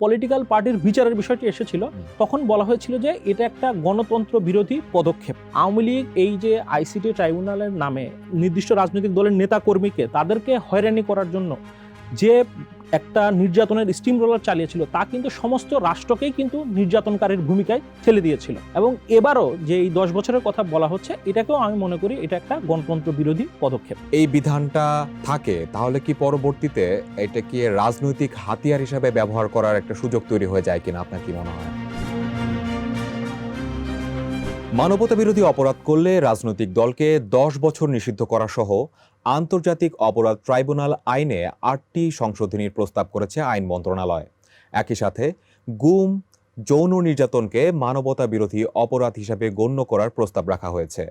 Political পার্টির বিচারের বিষয়টি এসেছিল তখন বলা হয়েছিল যে এটা একটা গণতন্ত্র বিরোধী পদক্ষেপ। আওয়ামী লীগ এই যে আইসিটি ট্রাইব্যুনালের নামে নির্দিষ্ট রাজনৈতিক দলের নেতা কর্মীকে তাদেরকে হয়রানি করার জন্য যে একটা নির্যাতনের স্টিম রোলার চালিয়েছিল, তা কিন্তু সমস্ত রাষ্ট্রকেই কিন্তু নির্যাতনকারীর ভূমিকায় ঠেলে দিয়েছিল। এবং এবারও যে এই দশ বছরের কথা বলা হচ্ছে, এটাকেও আমি মনে করি এটা একটা গণতন্ত্র বিরোধী পদক্ষেপ। এই বিধানটা থাকে, তাহলে কি পরবর্তীতে এটা কি রাজনৈতিক হাতিয়ার হিসাবে ব্যবহার করার একটা সুযোগ তৈরি হয়ে যায় কিনা? আপনার কি মনে হয়? মানবতা বিরোধী অপরাধ করলে রাজনৈতিক দলকে দশ বছর নিষিদ্ধ করা সহ আন্তর্জাতিক অপরাধ ট্রাইব্যুনাল আইনে আটটি সংশোধনীর প্রস্তাব করেছে আইন মন্ত্রণালয়। একই সাথে গুম, যৌন নির্যাতনকে মানবতা বিরোধী অপরাধ হিসাবে গণ্য করার প্রস্তাব রাখা হয়েছে।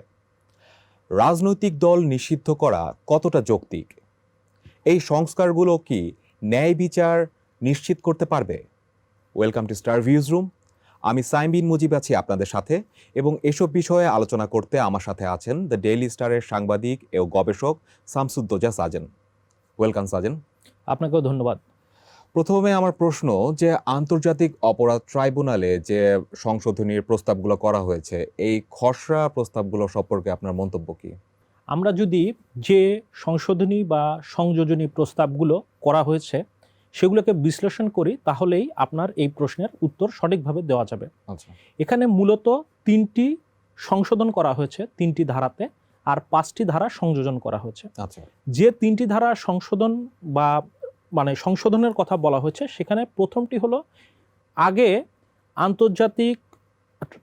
রাজনৈতিক দল নিষিদ্ধ করা কতটা যৌক্তিক? এই সংস্কারগুলো কি ন্যায় বিচার নিশ্চিত করতে পারবে? Welcome to Star Views room. আমি সাইমবিন মুজিব আছি আপনাদের সাথে এবং এসব বিষয়ে আলোচনা করতে আমার সাথে আছেন দ্য ডেইলি স্টারের সাংবাদিক ও গবেষক শামসুদ্দোজা সাজেন। ওয়েলকাম সাজেন। আপনাকেও ধন্যবাদ। প্রথমে আমার প্রশ্ন যে আন্তর্জাতিক অপরাধ ট্রাইব্যুনালে যে সংশোধনীর প্রস্তাবগুলো করা হয়েছে এই খসড়া প্রস্তাবগুলো সম্পর্কে আপনার মন্তব্য কী? আমরা যদি যে সংশোধনী বা সংযোজনী প্রস্তাবগুলো করা হয়েছে সেগুলোকে বিশ্লেষণ করি তাহলেই আপনার এই প্রশ্নের উত্তর সঠিকভাবে দেওয়া যাবে। আচ্ছা। এখানে মূলত তিনটি সংশোধন করা হয়েছে তিনটি ধারাতে আর পাঁচটি ধারা সংযোজন করা হয়েছে। আচ্ছা। যে তিনটি ধারা সংশোধন বা মানে সংশোধনের কথা বলা হয়েছে সেখানে প্রথমটি হলো আগে আন্তর্জাতিক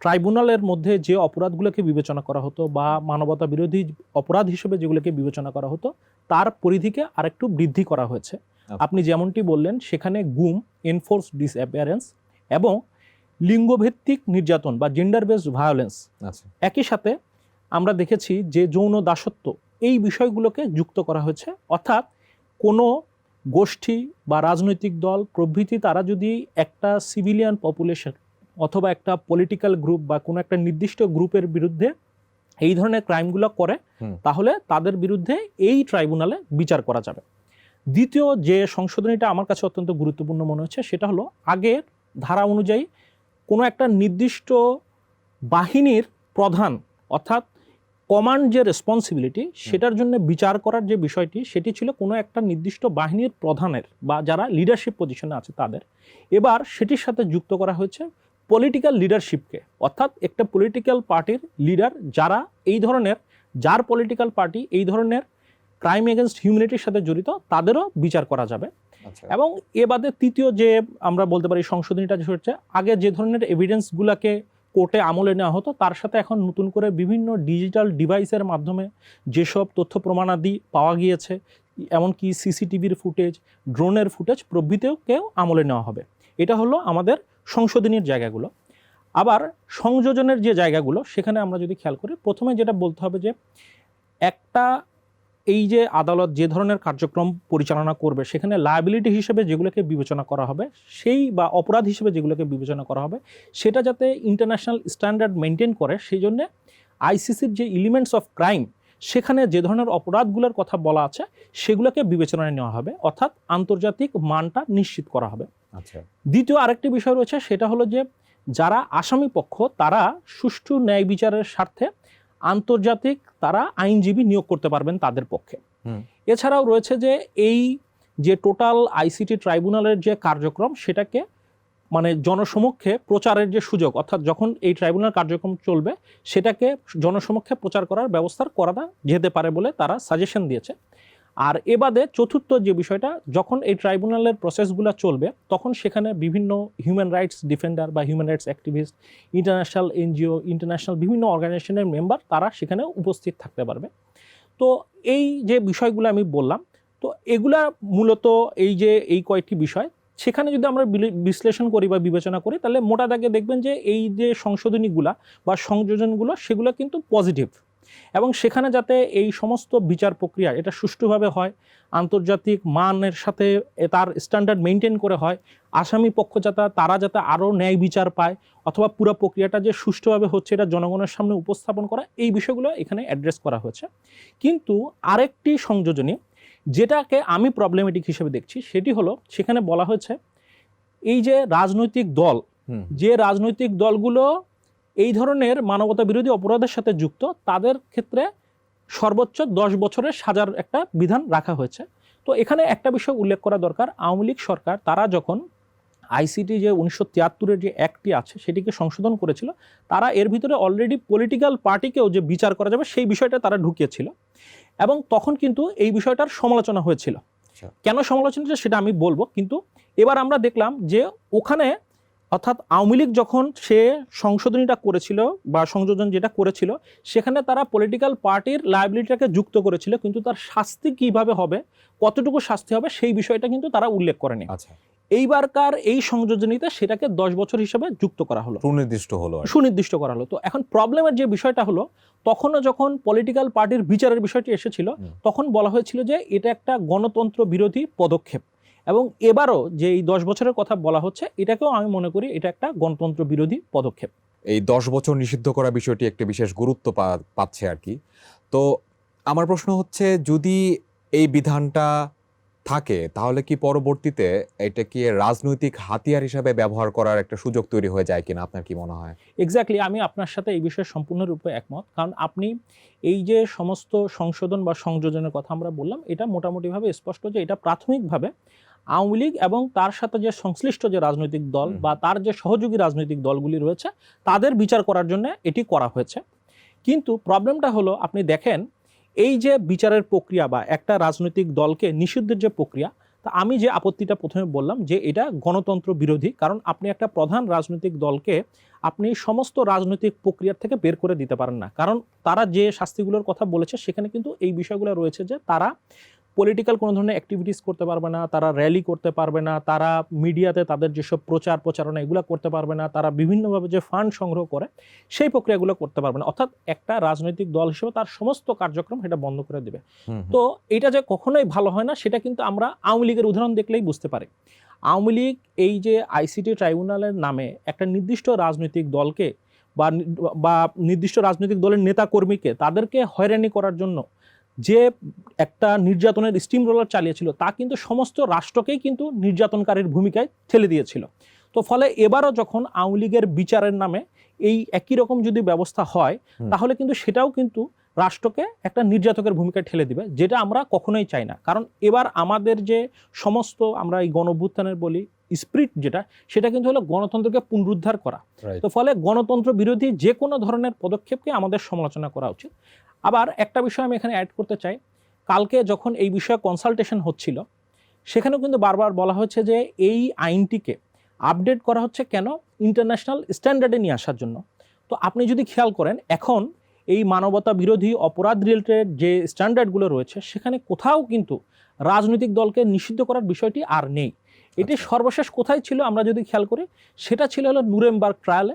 ট্রাইব্যুনালের মধ্যে যে অপরাধগুলোকে বিবেচনা করা হতো বা মানবতা বিরোধী অপরাধ হিসেবে যেগুলোকে বিবেচনা করা হতো তার পরিধিকে আরেকটু বৃদ্ধি করা হয়েছে। আপনি যেমনটি বললেন সেখানে গুম এনফোর্স ডিসঅ্যাপিয়ারেন্স এবং লিঙ্গভিত্তিক নির্যাতন বা জেন্ডার বেসড ভায়োলেন্স একই সাথে আমরা দেখেছি যে যৌন দাসত্ব এই বিষয়গুলোকে যুক্ত করা হয়েছে। অর্থাৎ কোনো গোষ্ঠী বা রাজনৈতিক দল প্রভৃতি তারা যদি একটা সিভিলিয়ান পপুলেশন অথবা একটা পলিটিক্যাল গ্রুপ বা কোনো একটা নির্দিষ্ট গ্রুপের বিরুদ্ধে এই ধরনের ক্রাইমগুলো করে তাহলে তাদের বিরুদ্ধে এই ট্রাইব্যুনালে বিচার করা যাবে। দ্বিতীয় যে সংশোধনীটা আমার কাছে অত্যন্ত গুরুত্বপূর্ণ মনে হচ্ছে সেটা হলো আগের ধারা অনুযায়ী কোনো একটা নির্দিষ্ট বাহিনীর প্রধান অর্থাৎ কমান্ড যে রেসপন্সিবিলিটি সেটার জন্য বিচার করার যে বিষয়টি সেটি ছিল কোনো একটা নির্দিষ্ট বাহিনীর প্রধানের বা যারা লিডারশিপ পজিশনে আছে তাদের। এবার সেটির সাথে যুক্ত করা হয়েছে পলিটিক্যাল লিডারশিপকে অর্থাৎ একটা পলিটিক্যাল পার্টির লিডার যারা এই ধরনের যার পলিটিক্যাল পার্টি এই ধরনের ক্রাইম এগেনস্ট হিউম্যানিটির সাথে জড়িত তাদেরও বিচার করা যাবে। আচ্ছা। এবং এ বাদে তৃতীয় যে আমরা বলতে পারি সংশোধনীটা যে হচ্ছে আগে যে ধরনের এভিডেন্সগুলোকে কোর্টে আমলে নেওয়া হতো তার সাথে এখন নতুন করে বিভিন্ন ডিজিটাল ডিভাইসের মাধ্যমে যেসব তথ্য প্রমাণাদি পাওয়া গিয়েছে এমনকি সিসিটিভির ফুটেজ ড্রোনের ফুটেজ প্রভৃতিকেও আমলে নেওয়া হবে। এটা হলো আমাদের সংশোধনীর জায়গাগুলো। আবার সংযোজনের যে জায়গাগুলো সেখানে আমরা যদি খেয়াল করি প্রথমে যেটা বলতে হবে যে একটা এই যে আদালত যে ধরনের কার্যক্রম পরিচালনা করবে সেখানে লায়াবিলিটি হিসেবে যেগুলোকে বিবেচনা করা হবে সেই বা অপরাধ হিসেবে যেগুলোকে বিবেচনা করা হবে সেটা যাতে ইন্টারন্যাশনাল স্ট্যান্ডার্ড মেনটেন করে সেই জন্য আইসিসির যে এলিমেন্টস অফ ক্রাইম সেখানে যে ধরনের অপরাধগুলোর কথা বলা আছে সেগুলোকে বিবেচনায় নেওয়া হবে অর্থাৎ আন্তর্জাতিক মানটা নিশ্চিত করা হবে। আচ্ছা। দ্বিতীয় আরেকটি বিষয় রয়েছে সেটা হলো যে যারা আসামি পক্ষ তারা সুষ্ঠু ন্যায় বিচারের স্বার্থে আন্তর্জাতিক তারা আইনজীবী নিয়োগ করতে পারবেন তাদের পক্ষে। এছাড়াও রয়েছে যে এই যে টোটাল আইসিটি ট্রাইব্যুনালের যে কার্যক্রম সেটাকে মানে জনসমক্ষে প্রচারের যে সুযোগ অর্থাৎ যখন এই ট্রাইব্যুনাল কার্যক্রম চলবে সেটাকে জনসমক্ষে প্রচার করার ব্যবস্থা করা যেতে পারে বলে তারা সাজেশন দিয়েছে। আর এ বাদে চতুর্থ যে বিষয়টা, যখন এই ট্রাইব্যুনালের প্রসেসগুলো চলবে, তখন সেখানে বিভিন্ন হিউম্যান রাইটস ডিফেন্ডার বা human rights activist international NGO international বিভিন্ন অর্গানাইজেশনের মেম্বার তারা সেখানে উপস্থিত থাকতে পারবে। তো এই যে বিষয়গুলো আমি বললাম, তো এগুলা মূলত এই যে এই কয়েকটি বিষয়, সেখানে যদি আমরা বিশ্লেষণ করি বা বিবেচনা করি, তাহলে মোটা দাগে দেখবেন যে এই যে সংশোধনীগুলা বা সংযোজনগুলো, সেগুলো কিন্তু পজিটিভ এবং সেখানে যাতে এই সমস্ত বিচার প্রক্রিয়া এটা সুষ্ঠুভাবে হয় আন্তর্জাতিক মানের সাথে তার স্ট্যান্ডার্ড মেনটেন করে হয় আসামি পক্ষ যাতে তারা যাতে আরও ন্যায় বিচার পায় অথবা পুরো প্রক্রিয়াটা যে সুষ্ঠুভাবে হচ্ছে এটা জনগণের সামনে উপস্থাপন করা এই বিষয়গুলো এখানে অ্যাড্রেস করা হয়েছে। কিন্তু আরেকটি সংযোজনী যেটাকে আমি প্রবলেমেটিক হিসেবে দেখছি সেটি হলো সেখানে বলা হয়েছে এই যে রাজনৈতিক দল যে রাজনৈতিক দলগুলো এই ধরনের মানবতা বিরোধী অপরাধের সাথে যুক্ত তাদের ক্ষেত্রে সর্বোচ্চ দশ বছরের সাজার একটা বিধান রাখা হয়েছে। তো এখানে একটা বিষয় উল্লেখ করা দরকার। আওয়ামী লীগ সরকার তারা যখন আইসিটি যে উনিশশো তিয়াত্তরের যে অ্যাক্টটি আছে সেটিকে সংশোধন করেছিল তারা এর ভিতরে অলরেডি পলিটিক্যাল পার্টিকেও যে বিচার করা যাবে সেই বিষয়টা তারা ঢুকিয়েছিল। এবং তখন কিন্তু এই বিষয়টার সমালোচনা হয়েছিল। আচ্ছা। কেন সমালোচনা সেটা আমি বলব কিন্তু এবার আমরা দেখলাম যে ওখানে অর্থাৎ আওয়ামী লীগ যখন সে সংশোধনীটা করেছিল বা সংযোজন যেটা করেছিল সেখানে তারা পলিটিক্যাল পার্টির লায়াবিলিটিটাকে যুক্ত করেছিল কিন্তু তার শাস্তি কীভাবে হবে কতটুকু শাস্তি হবে সেই বিষয়টা কিন্তু তারা উল্লেখ করেনি। আচ্ছা। এইবারকার এই সংযোজনীতে সেটাকে দশ বছর হিসেবে যুক্ত করা হলো। সুনির্দিষ্ট হলো সুনির্দিষ্ট করা হলো। তো এখন প্রবলেমের যে বিষয়টা হলো তখনও যখন পলিটিক্যাল পার্টির বিচারের বিষয়টি এসেছিল তখন বলা হয়েছিল যে এটা একটা গণতন্ত্র বিরোধী পদক্ষেপ। এবং এবারও যে এই দশ বছরের কথা বলা হচ্ছে এটাকেও আমি মনে করি এটা একটা গণতন্ত্র বিরোধী পদক্ষেপ। এই দশ বছর নিষিদ্ধ করা বিষয়টি একটি বিশেষ গুরুত্ব পাচ্ছে আর কি। তো আমার প্রশ্ন হচ্ছে যদি এই বিধানটা থাকে তাহলে কি পরবর্তীতে এটা কি রাজনৈতিক হাতিয়ার হিসাবে ব্যবহার করার একটা সুযোগ তৈরি হয়ে যায় কিনা? আপনার কি মনে হয়? এক্স্যাক্টলি আমি আপনার সাথে এই বিষয়ে সম্পূর্ণরূপে একমত। কারণ আপনি এই যে সমস্ত সংশোধন বা সংযোজনের কথা আমরা বললাম এটা মোটামুটিভাবে স্পষ্ট যে এটা প্রাথমিকভাবে আওয়ামী লীগ এবং তার সাথে যে সংশ্লিষ্ট যে রাজনৈতিক দল বা তার যে সহযোগী রাজনৈতিক দলগুলি রয়েছে তাদের বিচার করার জন্য এটি করা হয়েছে। কিন্তু প্রবলেমটা হলো আপনি দেখেন এই যে বিচারের প্রক্রিয়া বা একটা রাজনৈতিক দলকে নিষিদ্ধের যে প্রক্রিয়া তা আমি যে আপত্তিটা প্রথমে বললাম যে এটা গণতন্ত্র বিরোধী কারণ আপনি একটা প্রধান রাজনৈতিক দলকে আপনি সমস্ত রাজনৈতিক প্রক্রিয়ার থেকে বের করে দিতে পারেন না। কারণ তারা যে শাস্তিগুলোর কথা বলেছে সেখানে কিন্তু এই বিষয়গুলো রয়েছে যে তারা পলিটিক্যাল কোনো ধরনের অ্যাক্টিভিটিস করতে পারবে না তারা র্যালি করতে পারবে না তারা মিডিয়াতে তাদের যেসব প্রচার প্রচারণা এগুলো করতে পারবে না তারা বিভিন্নভাবে যে ফান্ড সংগ্রহ করে সেই প্রক্রিয়াগুলো করতে পারবে না। অর্থাৎ একটা রাজনৈতিক দল হিসেবে তার সমস্ত কার্যক্রম সেটা বন্ধ করে দেবে। তো এটা যে কখনোই ভালো হয় না সেটা কিন্তু আমরা আওয়ামী লীগের উদাহরণ দেখলেই বুঝতে পারি। আওয়ামী লীগ এই যে আইসিটি ট্রাইব্যুনালের নামে একটা নির্দিষ্ট রাজনৈতিক দলকে বা বা নির্দিষ্ট রাজনৈতিক দলের নেতা কর্মীকে তাদেরকে হয়রানি করার জন্য যে একটা নির্যাতনের স্টিম রোলার চালিয়েছিল তা কিন্তু সমস্ত রাষ্ট্রকেই কিন্তু নির্যাতনকারীর ভূমিকায় ঠেলে দিয়েছিল। তো ফলে এবারও যখন আওয়ামী লীগের বিচারের নামে এই একই রকম যদি ব্যবস্থা হয় তাহলে কিন্তু সেটাও কিন্তু রাষ্ট্রকে একটা নির্যাতকের ভূমিকায় ঠেলে দিবে যেটা আমরা কখনোই চাই না। কারণ এবার আমাদের যে সমস্ত আমরা এই গণভ্যুত্থানের বলি স্পিরিট যেটা সেটা কিন্তু হলো গণতন্ত্রকে পুনরুদ্ধার করা। তো ফলে গণতন্ত্র বিরোধী যে কোনো ধরনের পদক্ষেপকে আমাদের সমালোচনা করা উচিত। আবার একটা বিষয় আমি এখানে অ্যাড করতে চাই। কালকে যখন এই বিষয়ে কনসালটেশন হচ্ছিল সেখানেও কিন্তু বারবার বলা হয়েছে যে এই আইনটিকে আপডেট করা হচ্ছে কেন? ইন্টারন্যাশনাল স্ট্যান্ডার্ডে নিয়ে আসার জন্য। তো আপনি যদি খেয়াল করেন এখন এই মানবতা বিরোধী অপরাধ রিলেটেড যে স্ট্যান্ডার্ডগুলো রয়েছে সেখানে কোথাও কিন্তু রাজনৈতিক দলকে নিষিদ্ধ করার বিষয়টি আর নেই। এটি আচ্ছা। সর্বশেষ কোথায় ছিল আমরা যদি খেয়াল করি সেটা ছিল হলো নুরেমবার্গ ট্রায়ালে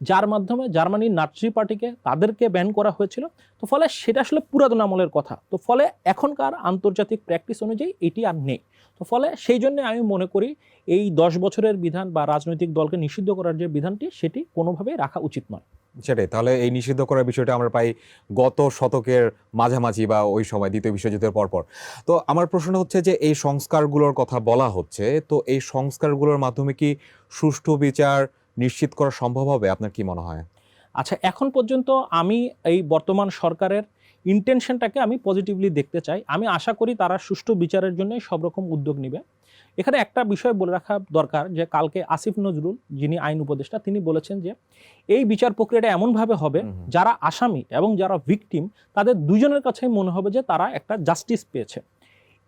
যার মাধ্যমে জার্মানির নাৎসি পার্টিকে তাদেরকে ব্যান করা হয়েছিল। তো ফলে সেটা আসলে পুরাতন আমলের কথা। তো ফলে এখনকার আন্তর্জাতিক প্র্যাকটিস অনুযায়ী এটি আর নেই। তো ফলে সেই জন্য আমি মনে করি এই দশ বছরের বিধান বা রাজনৈতিক দলকে নিষিদ্ধ করার যে বিধানটি, সেটি কোনোভাবেই রাখা উচিত নয়। সেটাই। তাহলে এই নিষিদ্ধ করার বিষয়টা আমরা পাই গত শতকের মাঝামাঝি বা ওই সময়, দ্বিতীয় বিশ্বযুদ্ধের পরপর। তো আমার প্রশ্ন হচ্ছে যে এই সংস্কারগুলোর কথা বলা হচ্ছে, তো এই সংস্কারগুলোর মাধ্যমে কি সুষ্ঠু বিচার নিশ্চিত করা সম্ভব হবে? আপনার কি মনে হয়? আচ্ছা এখন পর্যন্ত আমি এই বর্তমান সরকারের ইন্টেনশনটাকে আমি পজিটিভলি দেখতে চাই। আমি আশা করি তারা সুষ্ঠু বিচারের জন্য সব রকম উদ্যোগ নেবে। এখানে একটা বিষয় বলে রাখা দরকার যে কালকে আসিফ নজরুল যিনি আইন উপদেষ্টা তিনি বলেছেন যে এই বিচার প্রক্রিয়াটা এমনভাবে হবে। যারা আসামি এবং যারা ভিকটিম তাদের দুজনের কাছেই মনে হবে যে তারা একটা জাস্টিস পেয়েছে।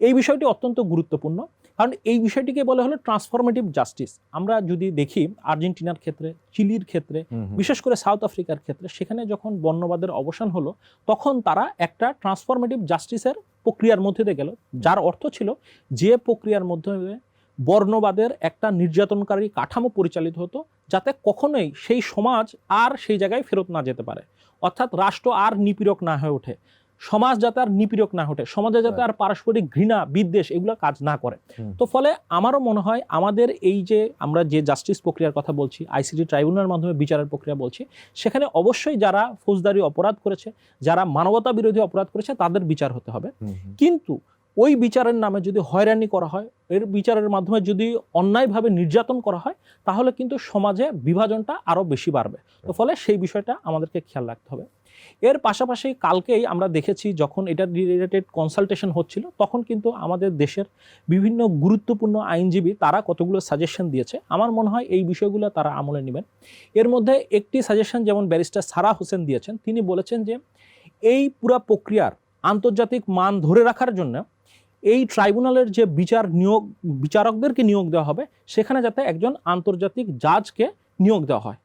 এই বিষয়টি অত্যন্ত গুরুত্বপূর্ণ। কারণ এই বিষয়টিকে বলে হলো ট্রান্সফরমেটিভ জাস্টিস আমরা যদি দেখি আর্জেন্টিনার ক্ষেত্রে চিলির ক্ষেত্রে বিশেষ করে সাউথ আফ্রিকার ক্ষেত্রে সেখানে যখন বর্ণবাদের অবসান হলো তখন তারা একটা ট্রান্সফরমেটিভ জাস্টিসের প্রক্রিয়ার মধ্যে দিয়ে গেল যার অর্থ ছিল যে প্রক্রিয়ার মাধ্যমে বর্ণবাদের একটা নির্যাতনকারী কাঠামো পরিচালিত হতো যাতে কখনোই সেই সমাজ আর সেই জায়গায় ফেরত না যেতে পারে। অর্থাৎ রাষ্ট্র আর নিপীড়ক না হয়ে ওঠে। সমাজ যাতে আর নিপীড়ক না ওঠে সমাজে যাতে আর পারস্পরিক ঘৃণা বিদ্বেষ এগুলো কাজ না করে। তো ফলে আমারও মনে হয় আমাদের এই যে আমরা যে জাস্টিস প্রক্রিয়ার কথা বলছি আইসিটি ট্রাইব্যুনালের মাধ্যমে বিচারের প্রক্রিয়া বলছি সেখানে অবশ্যই যারা ফৌজদারি অপরাধ করেছে যারা মানবতা বিরোধী অপরাধ করেছে তাদের বিচার হতে হবে। কিন্তু ওই বিচারের নামে যদি হয়রানি করা হয় এর বিচারের মাধ্যমে যদি অন্যায়ভাবে নির্যাতন করা হয় তাহলে কিন্তু সমাজে বিভাজনটা আরও বেশি বাড়বে। তো ফলে সেই বিষয়টা আমাদেরকে খেয়াল রাখতে হবে। এর পাশাপাশি কালকেই আমরা দেখেছি যখন এটা রিলেটেড কনসালটেশন হচ্ছিল, তখন কিন্তু আমাদের দেশের বিভিন্ন গুরুত্বপূর্ণ আইনজীবী তারা কতগুলো সাজেশন দিয়েছে। আমার মনে হয় এই বিষয়গুলো তারা আমলে নেবেন। এর মধ্যে একটি সাজেশন যেমন ব্যারিস্টার সারা হোসেন দিয়েছেন, তিনি বলেছেন যে এই পুরা প্রক্রিয়ার আন্তর্জাতিক মান ধরে রাখার জন্য এই ট্রাইব্যুনালের যে বিচার নিয়োগ, বিচারকদেরকে নিয়োগ দেওয়া হবে, সেখানে যাতে একজন আন্তর্জাতিক জাজকে নিয়োগ দেওয়া হয়।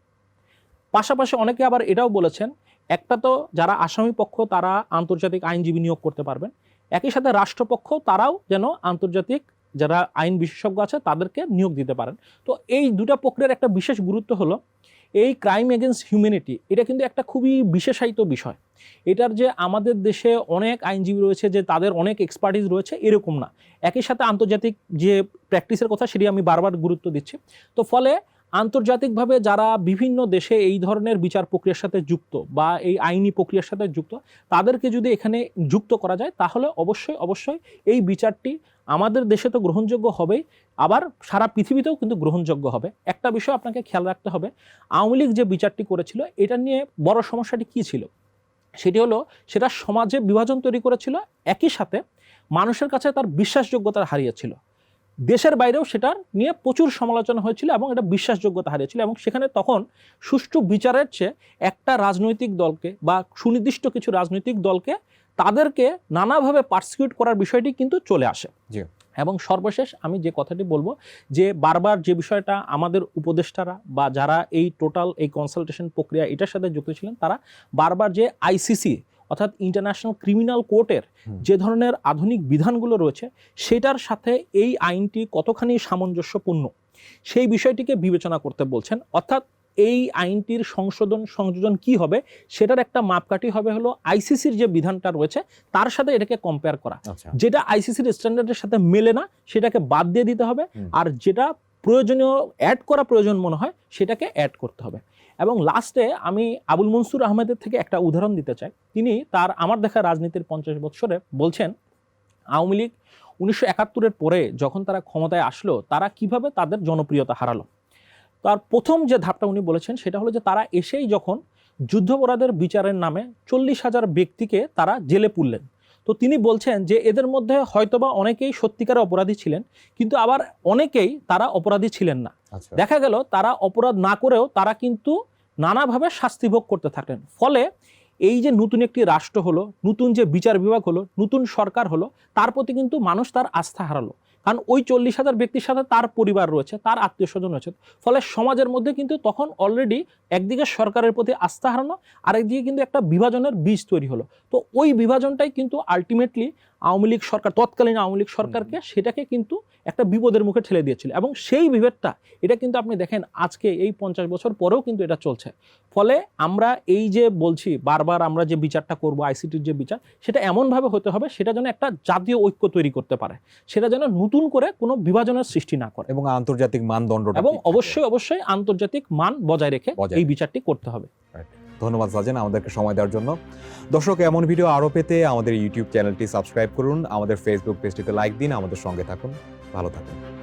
পাশাপাশি অনেকে আবার এটাও বলেছেন একটা তো যারা আসামি পক্ষ, তারা আন্তর্জাতিক আইনজীবী নিয়োগ করতে পারবেন। একই সাথে রাষ্ট্রপক্ষ, তারাও যেন আন্তর্জাতিক যারা আইন বিশেষজ্ঞ আছে, তাদেরকে নিয়োগ দিতে পারেন। তো এই দুটা প্রক্রিয়ার একটা বিশেষ গুরুত্ব হলো, এই ক্রাইম এগেনস্ট হিউম্যানিটি এটা কিন্তু একটা খুবই বিশেষায়িত বিষয়। এটার যে আমাদের দেশে অনেক আইনজীবী রয়েছে, যে তাদের অনেক এক্সপার্টিস রয়েছে, এরকম না। একই সাথে আন্তর্জাতিক যে প্র্যাকটিসের কথা, সেটি আমি বারবার গুরুত্ব দিচ্ছি। তো ফলে আন্তর্জাতিকভাবে যারা বিভিন্ন দেশে এই ধরনের বিচার প্রক্রিয়ার সাথে যুক্ত বা এই আইনি প্রক্রিয়ার সাথে যুক্ত, তাদেরকে যদি এখানে যুক্ত করা যায়, তাহলে অবশ্যই অবশ্যই এই বিচারটি আমাদের দেশে তো গ্রহণযোগ্য হবেই, আবার সারা পৃথিবীতেও কিন্তু গ্রহণযোগ্য হবে। একটা বিষয় আপনাকে খেয়াল রাখতে হবে, আওয়ামী লীগ যে বিচারটি করেছিল, এটা নিয়ে বড় সমস্যাটি কী ছিল? সেটি হলো, সেটা সমাজে বিভাজন তৈরি করেছিল, একই সাথে মানুষের কাছে তার বিশ্বাসযোগ্যতা হারিয়েছিল। দেশের বাইরেও সেটার নিয়ে প্রচুর সমালোচনা হয়েছিল এবং এটা বিশ্বাসযোগ্যতা হারিয়েছিল এবং সেখানে তখন সুষ্ঠু বিচারের চেয়ে একটা রাজনৈতিক দলকে বা সুনির্দিষ্ট কিছু রাজনৈতিক দলকে তাদেরকে নানাভাবে পার্সিকিউট করার বিষয়টি কিন্তু চলে আসে জি। এবং সর্বশেষ আমি যে কথাটি বলব যে বারবার যে বিষয়টা আমাদের উপদেষ্টারা বা যারা এই টোটাল এই কনসালটেশন প্রক্রিয়া এটার সাথে যুক্ত ছিলেন তারা বারবার যে আইসিসি অর্থাৎ ইন্টারন্যাশনাল ক্রিমিনাল কোর্টের যে ধরনের আধুনিক বিধানগুলো রয়েছে সেটার সাথে এই আইনটি কতখানি সামঞ্জস্যপূর্ণ সেই বিষয়টিকে বিবেচনা করতে বলছেন। অর্থাৎ এই আইনটির সংশোধন সংযোজন কি হবে সেটার একটা মাপকাঠি হবে হলো আইসিসির যে বিধানটা রয়েছে তার সাথে এটাকে কম্পেয়ার করা। আচ্ছা। যেটা আইসিসির স্ট্যান্ডার্ডের সাথে মেলে না সেটাকে বাদ দিয়ে দিতে হবে। আর যেটা প্রয়োজনীয় অ্যাড করা প্রয়োজন মনে হয় সেটাকে অ্যাড করতে হবে। এবং লাস্টে আমি আবুল মনসুর আহমেদের থেকে একটা উদাহরণ দিতে চাই। তিনি তার আমার দেখা রাজনীতির পঞ্চাশ বৎসরে বলছেন, আওয়ামী লীগ উনিশশো একাত্তরের পরে যখন তারা ক্ষমতায় আসলো, তারা কীভাবে তাদের জনপ্রিয়তা হারালো? তার প্রথম যে ধাপটা উনি বলেছেন, সেটা হলো যে তারা এসেই যখন যুদ্ধাপরাধের বিচারের নামে চল্লিশ হাজার ব্যক্তিকে তারা জেলে পুরলেন। তো তিনি বলছেন যে এদের মধ্যে হয়তোবা অনেকেই সত্যিকার অপরাধী ছিলেন কিন্তু আবার অনেকেই তারা অপরাধী ছিলেন না। আচ্ছা। দেখা গেল তারা অপরাধ না করেও তারা কিন্তু নানাভাবে শাস্তি ভোগ করতে থাকলেন। ফলে এই যে নতুন একটি রাষ্ট্র হলো নতুন যে বিচার বিভাগ হলো নতুন সরকার হলো তার প্রতি কিন্তু মানুষ তার আস্থা হারালো। কারণ ওই চল্লিশ হাজার ব্যক্তির সাথে তার পরিবার রয়েছে তার আত্মীয় স্বজন রয়েছে। ফলে সমাজের মধ্যে কিন্তু তখন অলরেডি একদিকে সরকারের প্রতি আস্থা হারানো আরেকদিকে কিন্তু একটা বিভাজনের বীজ তৈরি হলো। তো ওই বিভাজনটাই কিন্তু আলটিমেটলি আওয়ামী লীগ সরকার তৎকালীন আওয়ামী লীগ সরকারকে সেটাকে কিন্তু একটা বিপদের মুখে ঠেলে দিয়েছিল। এবং সেই বিভেদটা এটা কিন্তু আপনি দেখেন আজকে এই পঞ্চাশ বছর পরেও কিন্তু এটা চলছে। ফলে আমরা এই যে বলছি বারবার আমরা যে বিচারটা করব আইসিটির যে বিচার সেটা এমনভাবে হতে হবে সেটা যেন একটা জাতীয় ঐক্য তৈরি করতে পারে। সেটা যেন নতুন করে কোনো বিভাজনের সৃষ্টি না করে। এবং আন্তর্জাতিক মানদণ্ড এবং অবশ্যই অবশ্যই আন্তর্জাতিক মান বজায় রেখে এই বিচারটি করতে হবে। ধন্যবাদ সাজেন আমাদেরকে সময় দেওয়ার জন্য। দর্শক এমন ভিডিও আরও পেতে আমাদের ইউটিউব চ্যানেলটি সাবস্ক্রাইব করুন। আমাদের ফেসবুক পেজটিতে লাইক দিন আমাদের সঙ্গে থাকুন। ভালো থাকুন।